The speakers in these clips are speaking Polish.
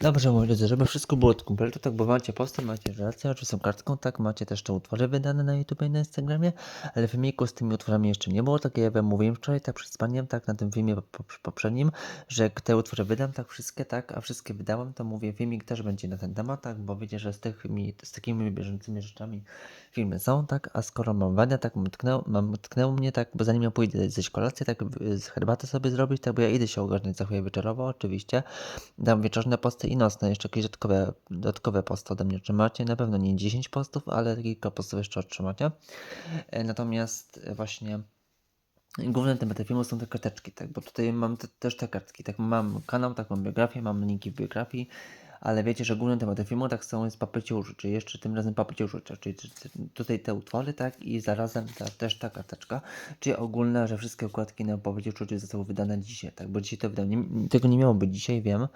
Dobrze, moi drodzy, żeby wszystko było od kompletu, tak, bo macie posty, macie relacje, czy są kartką, tak, macie też te utwory wydane na YouTube i na Instagramie, ale w filmiku z tymi utworami jeszcze nie było, tak ja wam mówiłem wczoraj, tak przed spaniem, tak, na tym filmie po- po- poprzednim, że jak te utwory wydam, tak, wszystkie, tak, a wszystkie wydałem, to mówię, filmik też będzie na ten temat, tak, bo wiecie, że z, tymi, z takimi bieżącymi rzeczami filmy są, tak, a skoro mam wadę, tak, mam, tknęło mnie, tak, bo zanim ja pójdę zjeść kolację, tak, z herbatę sobie zrobić, tak, bo ja idę się ogarnąć za chwilę wieczorowo, oczywiście, dam wieczorne posty i nocne, jeszcze jakieś dodatkowe, dodatkowe posty ode mnie trzymacie, na pewno nie 10 postów, ale kilka postów jeszcze otrzymacie. E, Natomiast e, właśnie głównym tematem filmu są te karteczki, tak, bo tutaj mam te, też te kartki, tak, mam kanał, tak, mam biografię, mam linki w biografii, ale wiecie, że głównym tematem filmu tak są jest papier użyć, czyli jeszcze tym razem papier użyć, czyli czy- czy- tutaj te utwory, tak, i zarazem ta, też ta karteczka, czyli ogólne, że wszystkie układki na papier użyć zostały wydane dzisiaj, tak, bo dzisiaj to wydałem, nie, tego nie miało być dzisiaj, wiem,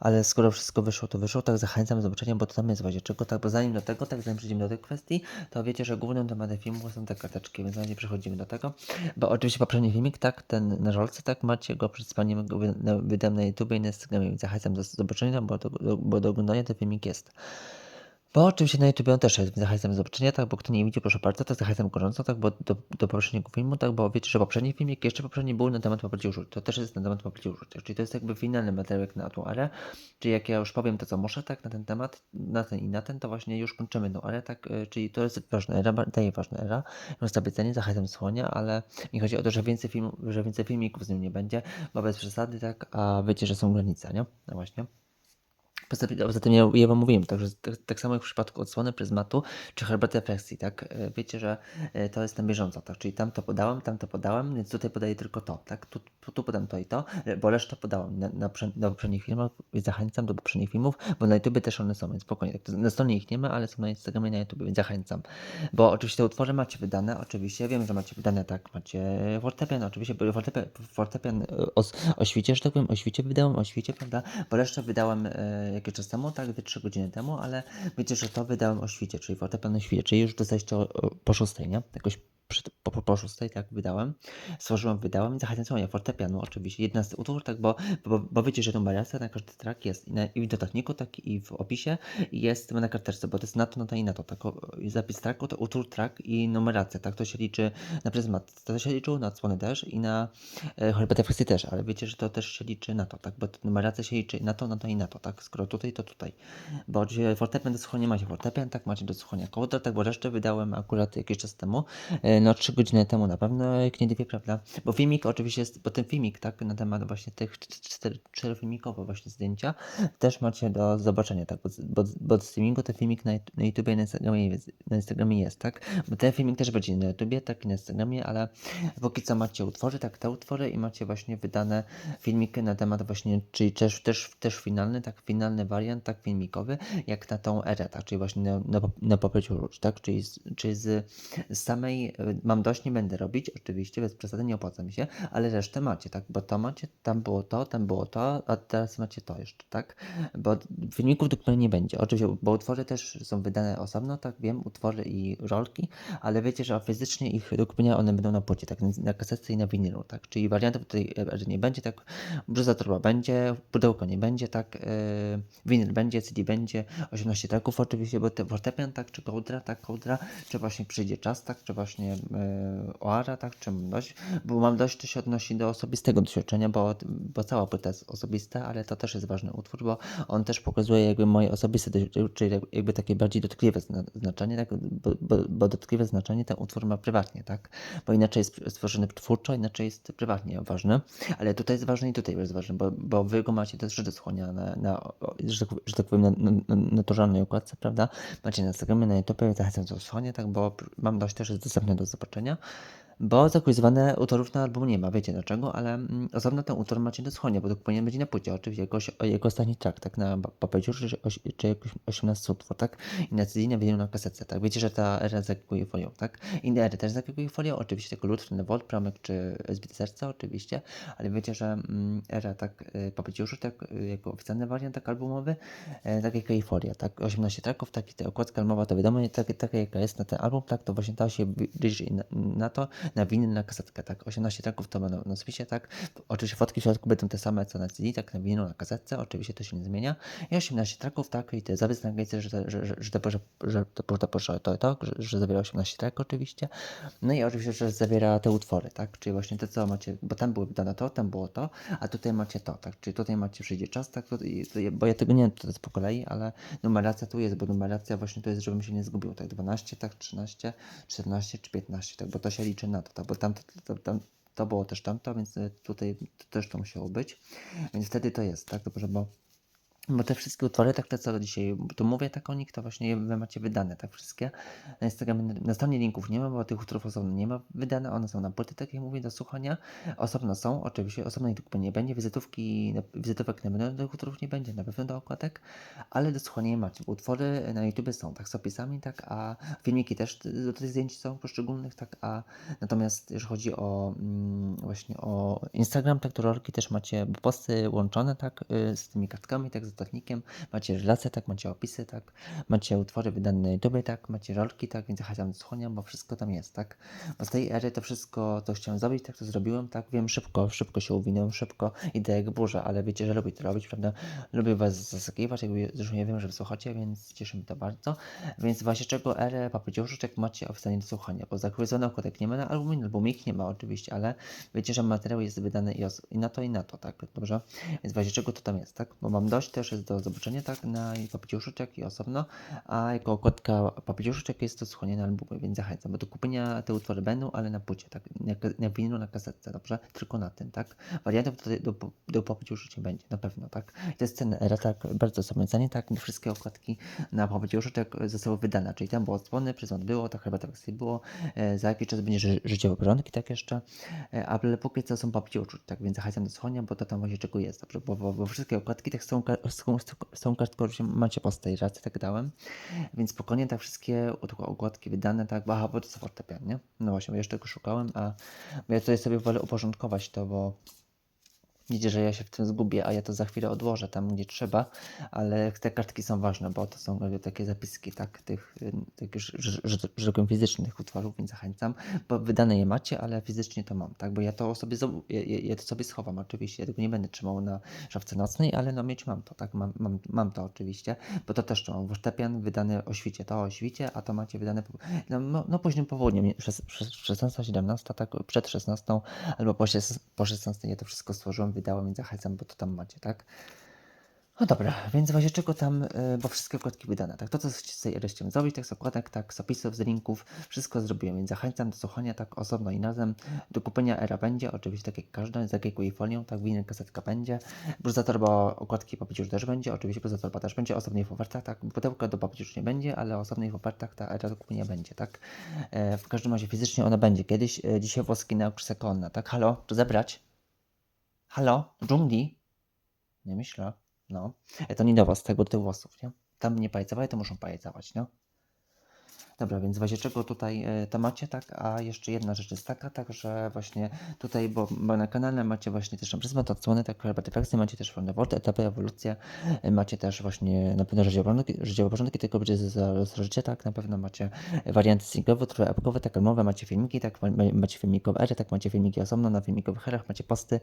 ale skoro wszystko wyszło, to wyszło, tak zachęcam do zobaczenia, bo to tam jest właśnie czego, tak, bo zanim do tego, tak, zanim przejdziemy do tej kwestii, to wiecie, że głównym tematem filmu są te karteczki, więc zanim przechodzimy do tego, bo oczywiście poprzedni filmik, tak, ten na żolce, tak, macie go przed spaniem, go wy- na- na YouTube i na Instagramie, zachęcam do zobaczenia, bo do, bo do oglądania ten filmik jest. Bo oczywiście na YouTube on też jest, więc zachęcam do zobaczenia, tak, bo kto nie widzi, proszę bardzo, to zachęcam gorąco, tak, bo do, do poprzedniego filmu, tak, bo wiecie, że poprzedni filmik, jeszcze poprzedni był na temat papier użyć, to też jest na temat papier użyć, czyli to jest jakby finalny materiał na tą erę, czyli jak ja już powiem to, co muszę, tak, na ten temat, na ten i na ten, to właśnie już kończymy tą erę, tak, y, czyli to jest ważna era, daje ważna era, roztapiecenie, zachęcam słuchania, ale mi chodzi o to, że więcej, filmów, że więcej filmików z nim nie będzie, bo bez przesady, tak, a wiecie, że są granice, nie? No właśnie. Poza poza tym ja, ja wam mówiłem, także tak, tak samo jak w przypadku odsłony pryzmatu czy herbaty refleksji, tak? E, Wiecie, że e, to jest na bieżąco, tak? Czyli tam to podałem, tam to podałem, więc tutaj podaję tylko to, tak? Tu, tu, podam to i to, e, bo resztę podałem na, na, na poprzednich filmach, więc zachęcam do poprzednich filmów, bo na YouTube też one są, więc spokojnie. Tak, na stronie ich nie ma, ale są na Instagramie na YouTube, więc zachęcam. Bo oczywiście te utwory macie wydane, oczywiście, wiem, że macie wydane, tak, macie fortepian, oczywiście, fortepian, fortepian o, o świcie, że tak powiem, o świcie wydałem, o świcie, prawda? Bo resztę wydałem jakiś czas temu, tak, 2-3 godziny temu, ale wiecie, że to wydałem o świcie, czyli fortepian o świcie, czyli już dostaliście o, o, po szóstej, nie? Jakoś po, po, po tak, wydałem, stworzyłem, wydałem i słuchania fortepianu, oczywiście, 11 utwór, tak, bo, bo, bo wiecie, że tą wariację na każdy track jest i, na, i w dodatniku, tak, i w opisie jest na karteczce, bo to jest na to, na to i na to, tak, o, zapis tracku, to utwór, track i numeracja, tak, to się liczy na pryzmat, to się liczyło na odsłony też i na e, herbatę też, ale wiecie, że to też się liczy na to, tak, bo numeracja się liczy na to, na to i na to, tak, skoro tutaj, to tutaj, bo oczywiście fortepian do słuchania macie fortepian, tak, macie do słuchania kołdra, tak, bo resztę wydałem akurat jakiś czas temu, e, no 3 godziny temu na pewno, jak nie dwie, prawda, bo filmik oczywiście jest, bo ten filmik, tak, na temat właśnie tych czterofilmikowe właśnie zdjęcia, też macie do zobaczenia, tak, bo, bo, bo od streamingu ten filmik na, na YouTube i na Instagramie, na Instagramie jest, tak, bo ten filmik też będzie na YouTubie, tak, i na Instagramie, ale póki co macie utwory, tak, te utwory i macie właśnie wydane filmiki na temat właśnie, czyli też, też, też finalny, tak, finalny wariant, tak, filmikowy, jak na tą erę, tak, czyli właśnie na, na, na popieciu róż, tak, czyli, z, czyli z, z samej, mam dość, nie będę robić, oczywiście, bez przesady, nie opłaca mi się, ale resztę macie, tak, bo to macie, tam było to, tam było to, a teraz macie to jeszcze, tak, bo filmików dokładnie nie będzie, oczywiście, bo utwory też są wydane osobno, tak, wiem, utwory i rolki, ale wiecie, że fizycznie ich dokładnie one będą na płycie, tak, na kasetce i na winylu, tak, czyli wariantów tutaj e, nie będzie, tak, brzuza torba będzie, pudełko nie będzie, tak, e, winyl będzie, CD będzie, 18 traków oczywiście, bo te fortepian, tak, czy kołdra, tak, kołdra, czy właśnie przyjdzie czas, tak, czy właśnie e, oara, tak, czy bo mam dość, to się odnosi do osobistego doświadczenia, bo, bo cała płyta jest osobista, ale to też jest ważny utwór, bo on też pokazuje jakby moje osobiste, doświadczenie, czyli jakby takie bardziej dotkliwe zna- znaczenie, tak, bo, bo, bo dotkliwe znaczenie ten utwór ma prywatnie, tak, bo inaczej jest stworzony twórczo, inaczej jest prywatnie ważny, ale tutaj jest ważny i tutaj jest ważny, bo, bo wy go macie też słuchania na, na o- że, tak, że tak powiem, na, na, na okładce, prawda, macie na Instagramie, na YouTube, zachęcam do słuchania, tak, bo mam dość też jest dostępne do zobaczenia, bo zaktualizowane utworów na album nie ma, wiecie dlaczego, ale mm, osobno ten utwór macie do słuchania, bo to powinien być na płycie, oczywiście jako, osi- jako ostatni track, tak, na papierze, czy, oś- czy jakoś 18 utwór, tak, i na CD, na na kasetce, tak, wiecie, że ta era zakupuje folią, tak, inne ery też zakupuje folią, oczywiście tylko lutr, Volt, Promek, czy Zbite Serca, oczywiście, ale wiecie, że mm, era, tak, y, papierze, tak, y, jako oficjalny wariant, tak, albumowy, e, tak jak Euforia, tak, 18 tracków, taki, ta okładka albumowa, to wiadomo, nie, tak, taka jaka jest na ten album, tak, to właśnie ta się liczy na, na to, na winyl, na kasetkę, tak? 18 traków to będą na spisie, tak? Oczywiście fotki w środku będą te same co na CD, tak? Na winylu, na kasetce, oczywiście to się nie zmienia. I 18 traków, tak? I te zapis na angielskie, że, że, że, że, to, że, że to, to, to, to, że, że zawiera 18 traków oczywiście. No i oczywiście, że zawiera te utwory, tak? Czyli właśnie to, co macie, bo tam było dane to, tam było to, a tutaj macie to, tak? Czyli tutaj macie przyjdzie czas, tak? Bo ja tego nie wiem, to jest po kolei, ale numeracja tu jest, bo numeracja właśnie to jest, żebym się nie zgubił, tak? 12, tak? 13, 14 czy 15, tak? Bo to się liczy na tak? Bo tam, to, tam to było też tamto, więc y, tutaj też to musiało być. Więc wtedy to jest, tak? Dobrze, bo bo te wszystkie utwory, tak te co dzisiaj tu mówię, tak o nich, to właśnie wy macie wydane, tak wszystkie. Na Instagramie, na- stronie linków nie ma, bo tych utworów osobno nie ma wydane, one są na płyty, tak jak mówię, do słuchania. Osobno są, oczywiście, osobno ich kupy nie będzie, wizytówki, wizytówek na pewno do utworów nie będzie, na pewno do okładek, ale do słuchania je macie, utwory na YouTube są, tak, z opisami, tak, a filmiki też do tych zdjęć są poszczególnych, tak, a natomiast jeżeli chodzi o mm, właśnie o Instagram, tak, to rolki też macie posty łączone, tak, y, z tymi kartkami, tak, z macie relacje, tak, macie opisy, tak, macie utwory wydane na YouTube, tak, macie rolki, tak, więc zachęcam do słuchania, bo wszystko tam jest, tak, bo z tej ery to wszystko, to chciałem zrobić, tak, to zrobiłem, tak, wiem, szybko, szybko się uwinąłem, szybko, idę jak burza, ale wiecie, że lubię to robić, prawda, lubię was zaskakiwać, jakby, zresztą ja wiem, że wysłuchacie, więc cieszy mnie to bardzo, więc właśnie czego erę papieżuszek macie oficjalnie do słuchania, bo zakryzonych okładek nie ma na albumie, albumie ich nie ma oczywiście, ale wiecie, że materiał jest wydany i, i na to i na to, tak, dobrze, więc właśnie czego to tam jest, tak, bo mam dość, też jest do zobaczenia, tak, na papieżuszek i osobno, a jako okładka papieżuszek jest to słuchanie na albumie, więc zachęcam, bo do kupienia te utwory będą, ale na płycie, tak, na, na na kasetce, dobrze, tylko na tym, tak, wariantów do, do, do będzie, na pewno, tak, to jest era, tak, bardzo sobie cenię, tak, wszystkie okładki na papieżuszek zostały wydane, czyli tam było odsłony, przyząd było, tak chyba tak było, e, za jakiś czas będzie ży, życiowe porządki, tak jeszcze, e, ale póki co są papieżuszek, tak, więc zachęcam do słuchania, bo to tam właśnie czego jest, dobrze, bo, bo, bo wszystkie okładki tak są, ka- są, są kartką, że macie po tej racji, tak dałem, więc spokojnie tak wszystkie okładki wydane, tak, aha, bo to fortepian, nie? No właśnie, jeszcze tego szukałem, a ja tutaj sobie wolę uporządkować to, bo Widzicie, że ja się w tym zgubię, a ja to za chwilę odłożę tam, gdzie trzeba, ale te kartki są ważne, bo to są takie zapiski, tak, tych, tych że, tak powiem, fizycznych utworów, więc zachęcam, bo wydane je macie, ale fizycznie to mam, tak, bo ja to sobie, ja, ja, to sobie schowam oczywiście, ja tego nie będę trzymał na szafce nocnej, ale no mieć mam to, tak, mam, mam, mam to oczywiście, bo to też to mam, fortepian wydany o świcie, to o świcie, a to macie wydane no, no, no późnym południem, 16, 17, tak, przed 16 albo po, po 16 ja to wszystko stworzyłem, wydałem, więc zachęcam, bo to tam macie, tak? No dobra, więc właśnie czego tam, y, bo wszystkie okładki wydane, tak? To, co ery chciałem zrobić, tak z okładek, tak, z opisów, z linków, wszystko zrobiłem, więc zachęcam do słuchania tak osobno i razem. Do kupienia era będzie, oczywiście tak jak każda, z jakiego i folią, tak, winyl, kasetka będzie. Bluza torba okładki papieżu też będzie, oczywiście bluza torba też będzie, osobnej w ofertach, tak, pudełka do papieżu nie będzie, ale osobnej w ofertach ta era do kupienia będzie, tak. E, w każdym razie fizycznie ona będzie kiedyś, e, dzisiaj włoski na konna, tak, halo, to zebrać? Halo, dżungli? Nie myślę. No. E, To nie do was, tego do tych włosów, nie? Tam nie pajcowali, to muszą pajcować, no. Dobra, więc w razie czego tutaj e, to macie, tak? A jeszcze jedna rzecz jest taka, tak, że właśnie tutaj, bo, bo na kanale macie właśnie też tam przyzmat odsłony, tak, herbatyfakcje, macie też Wonderworld, etapy, ewolucję, e, macie też właśnie na pewno życiowe porządki, tylko będzie za życie, tak, na pewno macie warianty singlowe, trochę epkowe, tak, mowe, macie filmiki, tak, ma- macie filmikowe ery, tak, macie filmiki osobno, na filmikowych erach macie posty,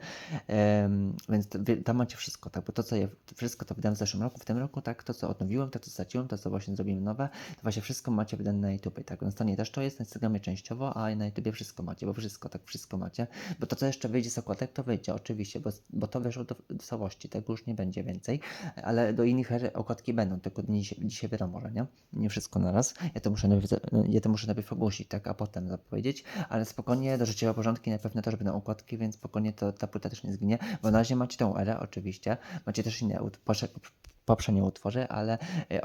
em, więc tam macie wszystko, tak, bo to, co ja, wszystko to wydałem w zeszłym roku, w tym roku, tak, to, co odnowiłem, to, co straciłem, to, co właśnie zrobiłem nowe, to właśnie wszystko macie wydane na YouTube, tak, na stronie też to jest, na Instagramie częściowo, a na YouTube wszystko macie, bo wszystko, tak, wszystko macie, bo to, co jeszcze wyjdzie z okładek, to wyjdzie, oczywiście, bo, bo to weszło do, do całości, tego już nie będzie więcej, ale do innych er okładki będą, tylko dzisiaj, dzisiaj wiadomo, że nie, nie wszystko naraz, ja to muszę najpierw, ja to muszę najpierw ogłosić, tak, a potem zapowiedzieć, ale spokojnie, do życiowe porządki na pewno też będą okładki, więc spokojnie to ta płyta też nie zginie, bo na razie macie tą erę, oczywiście, macie też inne poprzednie utwory, ale e,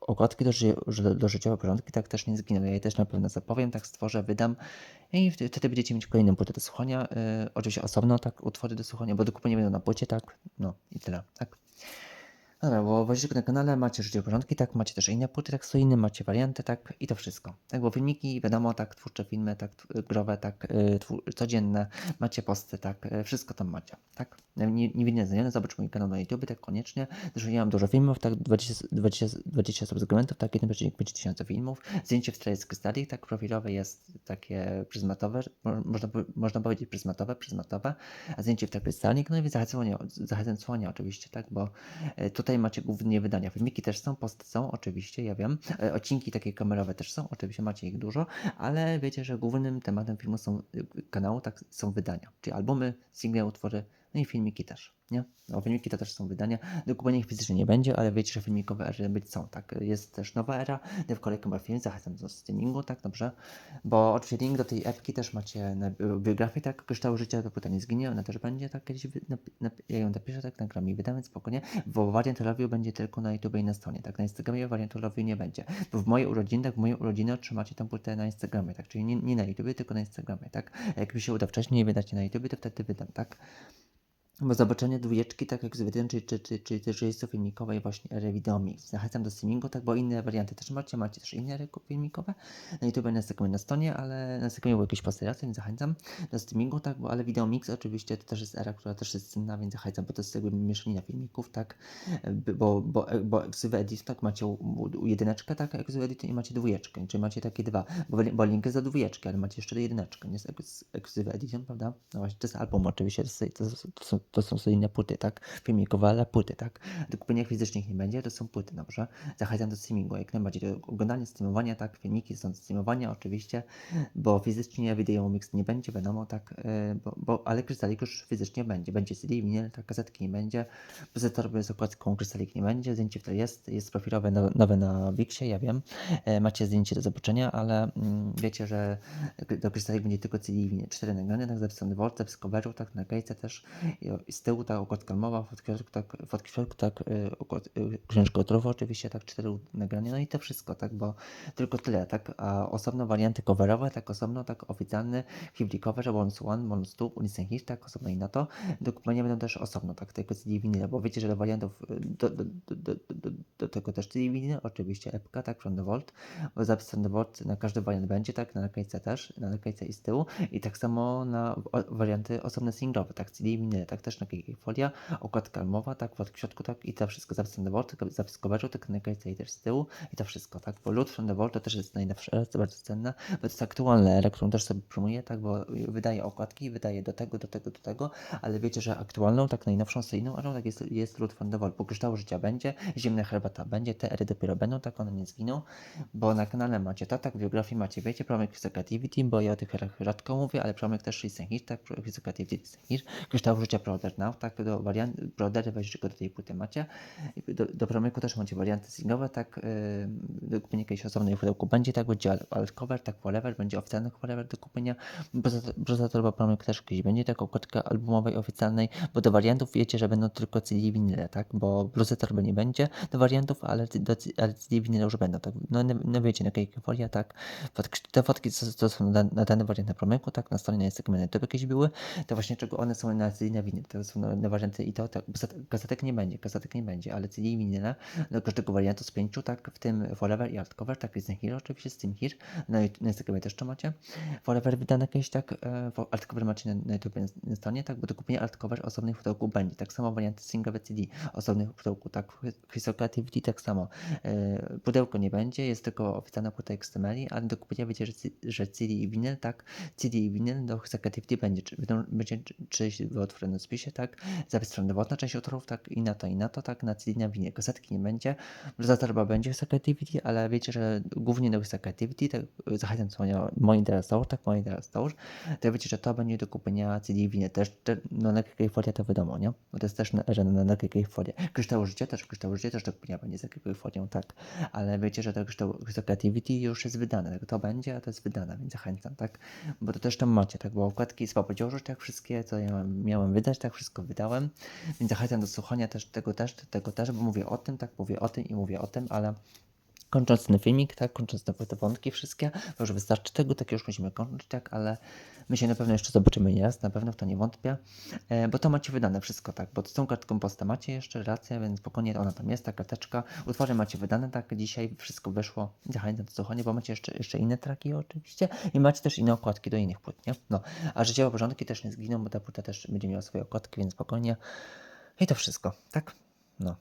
okładki do, ży- do życiowe porządki tak też nie zginą. Ja je też na pewno zapowiem, tak stworzę, wydam i wtedy, będziecie mieć kolejną płytę do słuchania. e, oczywiście osobno, tak, utwory do słuchania, bo do kupienia będą na płycie, tak, no i tyle, tak. Dobra, bo Woźnik na kanale macie życie porządki, tak, macie też inne płyty, tak, inne, macie warianty, tak, i to wszystko. Tak, bo filmiki, wiadomo, tak, twórcze filmy, tak, growe, tak, y, codzienne, macie posty, tak, y, wszystko tam macie, tak. Nie, nie znajony, zobacz mój kanał na YouTube, tak, koniecznie. Zresztą ja mam dużo filmów, tak, 20, 20, 20 subskrybentów, tak, 1,5 tysiąca filmów. Zdjęcie w tle jest tak, profilowe jest takie pryzmatowe, mo- można, można powiedzieć pryzmatowe, pryzmatowe, a zdjęcie w tle krystalik, no i zachęcanie, zachęcanie oczywiście, tak, bo E, Tutaj macie głównie wydania. Filmiki też są, posty są, oczywiście, ja wiem. E, Odcinki takie kamerowe też są, oczywiście macie ich dużo, ale wiecie, że głównym tematem filmu są y, kanału, tak są wydania, czyli albumy, single, utwory, no i filmiki też, nie? No, filmiki to też są wydania. Do kupienia ich fizycznie nie będzie, ale wiecie, że filmikowe ery być są, tak? Jest też nowa era, Dev Collectible Film, zachęcam do streamingu, tak, dobrze? Bo oczywiście link do tej epki też macie na bi- biografii, tak? Kryształ życia, dopóty nie zginie, ona też będzie, tak? Kiedyś ja ją napiszę, tak? Nagram i wydam, więc spokojnie. Bo wariant review będzie tylko na YouTube i na stronie, tak? Na Instagramie wariantu review nie będzie. Bo w mojej urodziny, tak? W mojej urodziny otrzymacie tą płytę na Instagramie, tak? Czyli nie, nie na YouTube, tylko na Instagramie, tak? Jak mi się uda wcześniej i wydacie na YouTube, to wtedy wydam, tak? Bo zobaczenie dwójeczki, tak jak z jeden, czyli, czy, czy, czyli też rejestrów filmikowej właśnie ery Videomix. Zachęcam do streamingu, tak, bo inne warianty też macie, macie też inne ery filmikowe. Na YouTube na Instagramie na stronie, ale na Instagramie były jakieś posty więc zachęcam do streamingu, tak, bo ale Videomix oczywiście to też jest era, która też jest cenna, więc zachęcam, bo to jest jakby mieszanina filmików, tak, bo, bo, bo Exyve Edit, tak, macie u, u jedyneczkę, tak, Exyve Edit i macie dwójeczkę, czyli macie takie dwa, bo, bo link jest za dwójeczkę, ale macie jeszcze jedyneczkę, nie jest Ex- Exyve Edition, prawda? No właśnie, to jest album oczywiście, to, to, to, są, to są sobie inne płyty, tak, filmikowe, ale płyty, tak, do kupienia fizycznych nie będzie, to są płyty, dobrze? Zachęcam do streamingu, jak najbardziej, do oglądania, streamowania, tak, filmiki są do streamowania oczywiście, bo fizycznie wideo mix nie będzie, wiadomo, tak, yy, bo, bo, ale krystalik już fizycznie będzie, będzie CD, winyl, tak, kasetki nie będzie, poza z okładką krystalik nie będzie, zdjęcie w tle jest, jest profilowe no- nowe na Wixie, ja wiem, e, macie zdjęcie do zobaczenia, ale mm, wiecie, że do krystalik będzie tylko CD i winyl, cztery nagrania, tak, zapisane w z coveru, tak, na gejce też, i z tyłu, tak, okładka mowa, fotki w środku, tak, tak, okład, y, książka gotowa oczywiście, tak, cztery nagrania, no i to wszystko, tak, bo tylko tyle, tak, a osobno warianty coverowe, tak, osobno, tak, oficjalny, Hibli cover, bonus one, bonus two, listen hit, tak, osobno i na to, do kupienia będą też osobno, tak, tylko CD winyl, bo wiecie, że do wariantów, y, do, do, do, do, do, tego też CD winyl, oczywiście epka, tak, from the vault, bo zapis from the vault na każdy wariant będzie, tak, na naklejce też, na naklejce i z tyłu, i tak samo na warianty osobne singlowe, tak, CD winyl, tak, też na folia, okładka almowa, tak, w środku, tak, i to wszystko, zapis vault, tak, zapis coveru, tak, na i też z tyłu, i to wszystko, tak, bo lód the vault to też jest najnowsze, to bardzo cenne, bo to jest aktualna era, którą też sobie promuję, tak, bo wydaje okładki, wydaje do tego, do tego, do tego, ale wiecie, że aktualną, tak najnowszą, seryjną erą, tak jest, jest lód the vault, bo kryształu życia będzie, zimna herbata będzie, te ery dopiero będą, tak, one nie zginą, bo na kanale macie to, tak, w biografii macie, wiecie, Promyk Creativity, bo ja o tych rzadko mówię, ale Promyk też jest tak, Creativity jest hit, kryształ życia Proder Now, tak, do wariant, Proder, weź go do tej płyty macie, do, do Promyku też macie warianty singlowe, tak, yy, do kupienia jakiejś osobnej pudełku. Będzie, tak, będzie altcover, tak, forever, będzie oficjalny forever do kupienia, Brzoza Torba Promyk też kiedyś będzie, tak, okładka albumowej, oficjalnej, bo do wariantów wiecie, że będą tylko CD winyle, tak, bo bluzy torby nie będzie do wariantów, ale, do, ale CD winyle już będą, tak, no, no, no wiecie, na kejkę folia, tak, te fotki, co, co są na, na dany wariant na promyku, tak, na stronie na YouTube jakieś były, to właśnie czego one są na CD i na winyl, to są na, na warianty i to, kaset- kasetek nie będzie, kasetek nie będzie, ale CD i winyle do każdego wariantu z pięciu, tak, w tym Forever i Hardcover, tak, jest Hero oczywiście, Steam Here, na, na Instagramie też to macie, Forever wydane jakieś tak, e, altcover macie na, na YouTube na, stronie, tak, bo do kupienia altcover osobnych pudełku będzie, tak samo warianty singlowe CD, osobnych pudełku, tak, Crystal Creativity tak samo, e, pudełko nie będzie, jest tylko oficjalna płyta XML, ale do kupienia wiecie, że, że CD i winyl, tak, CD i winyl do Crystal Creativity będzie, czy, będą, będzie czy- czyś w otworzonym spisie, tak, zapis na część utworów, tak, i na to, i na to, tak, na CD i na winyl, kasetki nie będzie, za torba będzie Crystal Creativity, ale wiecie, że głównie do Crystal Creativity, tak, zachęcam co moi teraz to, tak, moi teraz to wiecie, że to będzie do kupienia CD i winyl, też, te, no na folia to wiadomo, nie, bo to jest też że na, na folia, kryształ życia też, kryształ życia też do kupienia będzie z jakiej folią, tak, ale wiecie, że to kryształ, kryształ już jest wydane, tak, to będzie, a to jest wydane, więc zachęcam, tak, bo to też tam macie, tak, bo okładki z papodziorzu, tak, wszystkie, co ja miałem wydać, tak, wszystko wydałem, więc zachęcam do słuchania też tego też, tego też, bo mówię o tym, tak, mówię o tym i mówię o tym, ale kończąc ten filmik, tak, kończąc te, wątki wszystkie, to już wystarczy tego, tak już musimy kończyć, tak, ale my się na pewno jeszcze zobaczymy nie raz, na pewno w to nie wątpię, e, bo to macie wydane wszystko, tak, bo z tą kartką posta macie jeszcze relację, więc spokojnie ona tam jest, ta karteczka, utwory macie wydane, tak, dzisiaj wszystko wyszło, zachęcam do słuchania, bo macie jeszcze, jeszcze inne traki oczywiście i macie też inne okładki do innych płyt, nie, no, a życiowe porządki też nie zginą, bo ta płyta też będzie miała swoje okładki, więc spokojnie. I to wszystko, tak, no.